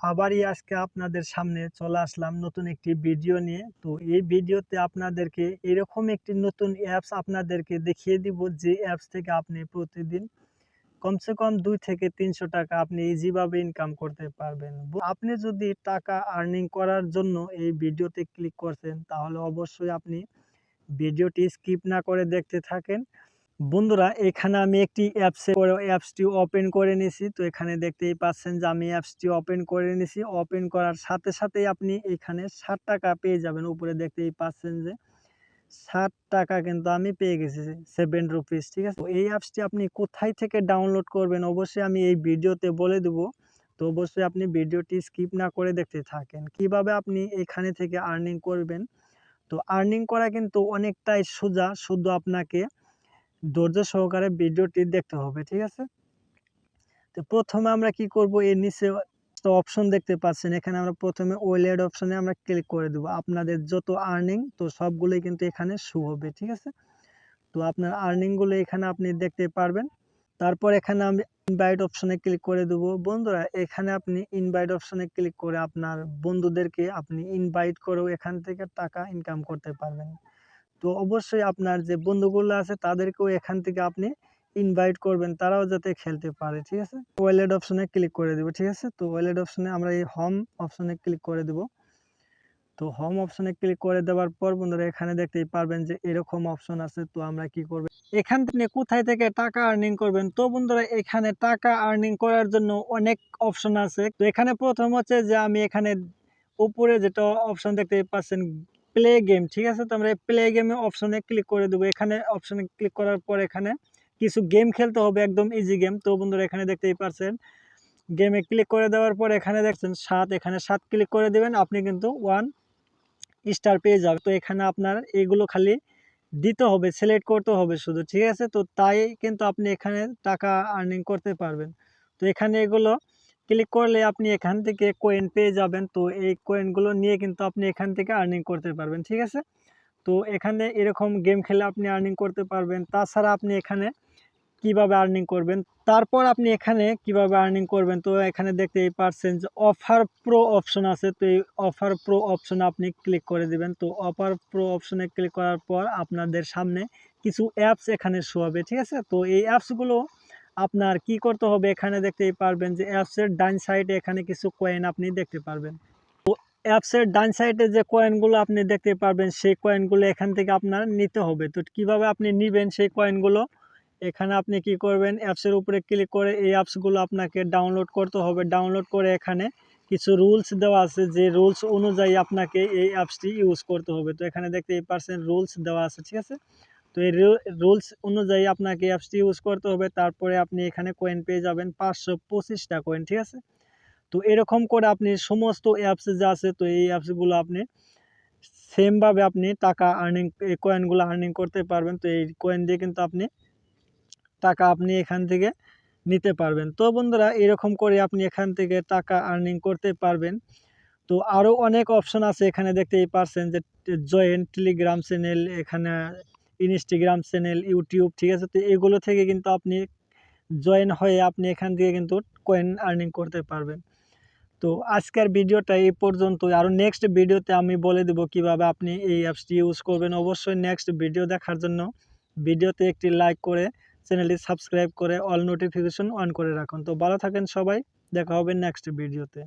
আবারই আজকে আপনাদের সামনে চলে আসলাম নতুন একটি ভিডিও নিয়ে। তো এই ভিডিওতে আপনাদেরকে এরকম একটি নতুন অ্যাপস আপনাদেরকে দেখিয়ে দিব যে অ্যাপস থেকে আপনি প্রতিদিন কমসে কম দুই থেকে তিনশো টাকা আপনি ইজিভাবে ইনকাম করতে পারবেন। আপনি যদি টাকা আর্নিং করার জন্য এই ভিডিওতে ক্লিক করছেন তাহলে অবশ্যই আপনি ভিডিওটি স্কিপ না করে দেখতে থাকেন। বন্ধুরা, এখানে আমি একটি অ্যাপসে অ্যাপসটি ওপেন করে নিয়েছি। তো এখানে দেখতেই পাচ্ছেন যে আমি অ্যাপসটি ওপেন করে নিয়েছি। ওপেন করার সাথে সাথেই আপনি এখানে ষাট টাকা পেয়ে যাবেন। উপরে দেখতেই পাচ্ছেন যে ষাট টাকা কিন্তু আমি পেয়ে গেছি সেভেন রুপিস ঠিক আছে? এই অ্যাপসটি আপনি কোথায় থেকে ডাউনলোড করবেন? অবশ্যই আমি এই ভিডিওতে বলে দেবো। তো অবশ্যই আপনি ভিডিওটি স্কিপ না করে দেখতে থাকেন। কীভাবে আপনি এখানে থেকে আর্নিং করবেন? তো আর্নিং করা কিন্তু অনেকটাই সোজা। শুধু আপনাকে ধৈর্য সহকারে ভিডিওটি দেখতে হবে, ঠিক আছে? তো প্রথমে আমরা কি করব? এর নিচে তো অপশন দেখতে পাচ্ছেন, এখানে আমরা প্রথমে ওয়েলেড অপশনে আমরা ক্লিক করে দেবো। আপনাদের যত আর্নিং তো সবগুলোই কিন্তু এখানে শু হবে, ঠিক আছে? তো আপনার আর্নিংগুলো এখানে আপনি দেখতে পারবেন। তারপর এখানে আমি ইনভাইট অপশনে ক্লিক করে দেবো। বন্ধুরা, এখানে আপনি ইনভাইট অপশনে ক্লিক করে আপনার বন্ধুদেরকে আপনি ইনভাইট করেও এখান থেকে টাকা ইনকাম করতে পারবেন। তো অবশ্যই আপনার যে বন্ধুগুলো আছে, তাদেরকেও এখান থেকে আপনি ইনভাইট করবেন। তারাও যাতে খেলতে পারে, ঠিক আছে? ওয়ালেট অপশনে ক্লিক করে দেবো, ঠিক আছে? তো ওয়ালেট অপশনে আমরা এই হোম অপশনে ক্লিক করে দেবো। তো হোম অপশনে ক্লিক করে দেওয়ার পর বন্ধুরা, এখানে দেখতেই পারবেন যে এরকম অপশন আছে। তো আমরা কি করব? এখান থেকে কোথায় থেকে টাকা আর্নিং করবেন? তো বন্ধুরা, এখানে টাকা আর্নিং করার জন্য অনেক অপশন আছে। তো এখানে প্রথম হচ্ছে যে আমি এখানে উপরে যেটা অপশন দেখতে পাচ্ছেন প্লে গেম ঠিক আছে? তো আমরা প্লে গেমে অপশনে ক্লিক করে দেবো। এখানে অপশনে ক্লিক করার পর এখানে কিছু গেম খেলতে হবে, একদম ইজি গেম তো বন্ধুরা, এখানে দেখতেই পারছেন। গেমে ক্লিক করে দেওয়ার পর এখানে দেখছেন সাত, এখানে সাত ক্লিক করে দেবেন, আপনি কিন্তু ওয়ান স্টার পেয়ে যাবে তো এখানে আপনার এগুলো খালি দিতে হবে সিলেক্ট করতে হবে শুধু, ঠিক আছে? তো তাই কিন্তু আপনি এখানে টাকা আর্নিং করতে পারবেন। তো এখানে এগুলো ক্লিক করলে আপনি এখান থেকে কয়েন পেয়ে যাবেন। তো এই কয়েনগুলো নিয়ে কিন্তু আপনি এখান থেকে আর্নিং করতে পারবেন, ঠিক আছে? তো এখানে এরকম গেম খেলে আপনি আর্নিং করতে পারবেন। তাছাড়া আপনি এখানে কীভাবে আর্নিং করবেন? তারপর আপনি এখানে কীভাবে আর্নিং করবেন? তো এখানে দেখতেই পারছেন যে অফার প্রো অপশন আছে। তো এই অফার প্রো অপশনে আপনি ক্লিক করে দিবেন। তো অফার প্রো অপশনে ক্লিক করার পর আপনাদের সামনে কিছু অ্যাপস এখানে শো হবে, ঠিক আছে? তো এই অ্যাপসগুলো আপনার কি করতে হবে এখানে দেখতেই পারবেন যে অ্যাপসের ডান সাইডে এখানে কিছু কয়েন আপনি দেখতে পারবেন। তো অ্যাপসের ডান সাইডে যে কয়েনগুলো আপনি দেখতে পারবেন, সেই কয়েনগুলো এখান থেকে আপনার নিতে হবে। তো কীভাবে আপনি নেবেন সেই কয়েনগুলো এখানে আপনি কি করবেন অ্যাপসের উপরে ক্লিক করে এই অ্যাপসগুলো আপনাকে ডাউনলোড করতে হবে। ডাউনলোড করে এখানে কিছু রুলস দেওয়া আছে, যে রুলস অনুযায়ী আপনাকে এই অ্যাপসটি ইউজ করতে হবে। তো এখানে দেখতেই পারছেন রুলস দেওয়া আছে, ঠিক আছে? তো এই রুলস অনুযায়ী আপনাকে অ্যাপসটি ইউজ করতে হবে। তারপরে আপনি এখানে কয়েন পেয়ে যাবেন পাঁচশো পঁচিশটা কয়েন ঠিক আছে? তো এরকম করে আপনি সমস্ত অ্যাপস যা আছে, তো এই অ্যাপসগুলো আপনি সেমভাবে আপনি টাকা আর্নিং এই কয়েনগুলো আর্নিং করতে পারবেন। তো এই কয়েন দিয়ে কিন্তু আপনি টাকা আপনি এখান থেকে নিতে পারবেন। তো বন্ধুরা, এরকম করে আপনি এখান থেকে টাকা আর্নিং করতে পারবেন। তো আরও অনেক অপশন আছে এখানে দেখতেই পারছেন যে জয়েন্ট টেলিগ্রাম চ্যানেল এখানে ইনস্টাগ্রাম চ্যানেল ইউটিউব ঠিক আছে? তো এগুলো থেকে কিন্তু আপনি জয়েন হয়ে আপনি এখান থেকে কিন্তু কয়েন আর্নিং করতে পারবেন। তো আজকের ভিডিওটা এই পর্যন্ত আরও নেক্সট ভিডিওতে আমি বলে দেবো কীভাবে আপনি এই অ্যাপসটি ইউজ করবেন। অবশ্যই নেক্সট ভিডিও দেখার জন্য ভিডিওতে একটি লাইক করে চ্যানেলটি সাবস্ক্রাইব করে অল নোটিফিকেশন অন করে রাখুন। তো ভালো থাকেন সবাই। দেখা হবে নেক্সট ভিডিওতে